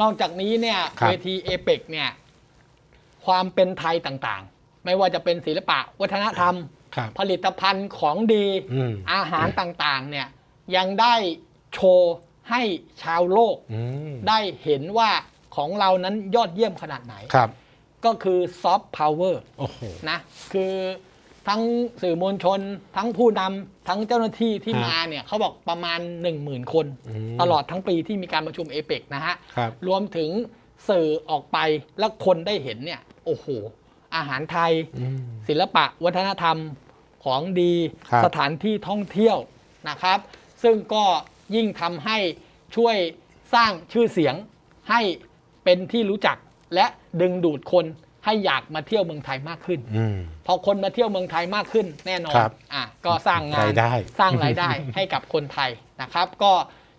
นอกจากนี้เนี่ยครับ เวทีเอเปกเนี่ยความเป็นไทยต่างๆ ไม่ว่าจะเป็นศิลปะวัฒนธรรม ครับ ผลิตภัณฑ์ของดี อืม อาหารต่างๆเนี่ยยังได้โชว์ให้ชาวโลก อืมได้เห็นว่าของเรานั้นยอดเยี่ยมขนาดไหน ครับ ก็คือซอฟต์พาวเวอร์โอ้โห นะ คือ ทั้งสื่อมวลชน ทั้งผู้นำทั้งเจ้าหน้าที่ที่ฮะ มาเนี่ยเขาบอกประมาณ 1 0,000 คนอืมตลอดทั้งปีที่มีการประชุมเอเปกนะฮะ ครับ รวมถึงสื่อออกไปแล้วคนได้เห็นเนี่ย โอ้โห อาหารไทย อืม ศิลปะวัฒนธรรมของดีครับสถานที่ท่องเที่ยวนะครับ ซึ่งก็ยิ่งทำให้ช่วยสร้างชื่อเสียงให้เป็นที่รู้จักและดึงดูดคน ให้อยากมาเที่ยวเมืองไทยมากขึ้น อืม พอคนมาเที่ยวเมืองไทยมากขึ้นแน่นอนครับอะก็สร้างงานรายได้ สร้างรายได้ ให้กับคนไทยนะครับ ก็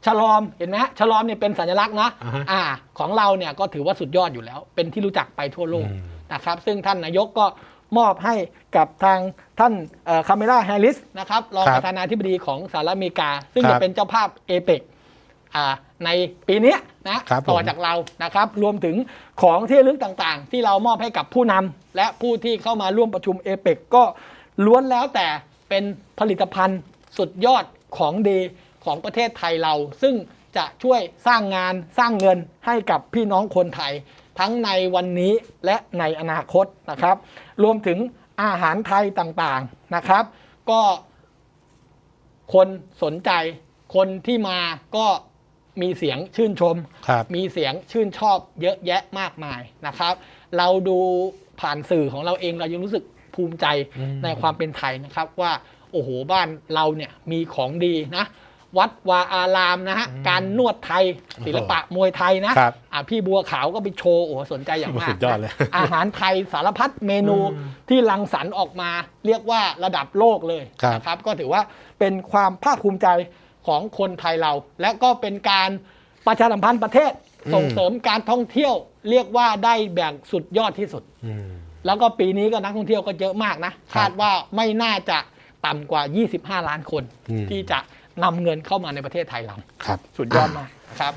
ฉลอมเห็นไหมฮะฉลอมเนี่ยเป็นสัญลักษณ์นะอ่าฮะอ่าของเราเนี่ยก็ถือว่าสุดยอดอยู่แล้ว เป็นที่รู้จักไปทั่วโลกอืม นะครับ ซึ่งท่านนายกก็มอบให้กับทางท่านคาเมล่าแฮร์ริสนะครับรองครับประธานาธิบดีของสหรัฐอเมริกา ซึ่งครับจะเป็นเจ้าภาพเอเปก ในปีเนี้ยนะครับต่อผมจากเรานะครับรวมถึงของที่ระลึกต่างๆ ที่เรามอบให้กับผู้นำและผู้ที่เข้ามาร่วมประชุมเอเปกก็ล้วนแล้วแต่เป็นผลิตภัณฑ์สุดยอดของดีของประเทศไทยเรา ซึ่งจะช่วยสร้างงานสร้างเงินให้กับพี่น้องคนไทย ทั้งในวันนี้และในอนาคตนะครับ รวมถึงอาหารไทยต่างๆนะครับ ก็คนสนใจคนที่มาก็ มีเสียงชื่นชมครับมีเสียงชื่นชอบเยอะแยะมากมายนะครับ เราดูผ่านสื่อของเราเองเรายังรู้สึกภูมิใจอืมในความเป็นไทยนะครับว่าโอ้โหบ้านเราเนี่ยมีของดีนะ วัดวาอารามนะฮะการนวดไทยศิลปะมวยไทยนะครับอะพี่บัวขาวก็ไปโชว์โอ้โหสนใจอย่างมากสุดยอดเลยนะอาหารไทยสารพัดเมนูอืมที่รังสรรค์ออกมา เรียกว่าระดับโลกเลยครับนะครับ ก็ถือว่าเป็นความภาคภูมิใจ ของคนไทยเรา และก็เป็นการประชาสัมพันธ์ประเทศส่งเสริมการท่องเที่ยว เรียกว่าได้แบ่งสุดยอดที่สุดอืมแล้วก็ปีนี้ก็นักท่องเที่ยวก็เยอะมากนะครับคาดว่าไม่น่าจะต่ำกว่า 25 ล้านคนอืมที่จะนำเงินเข้ามาในประเทศไทยเราครับ สุดยอดมากนะครับ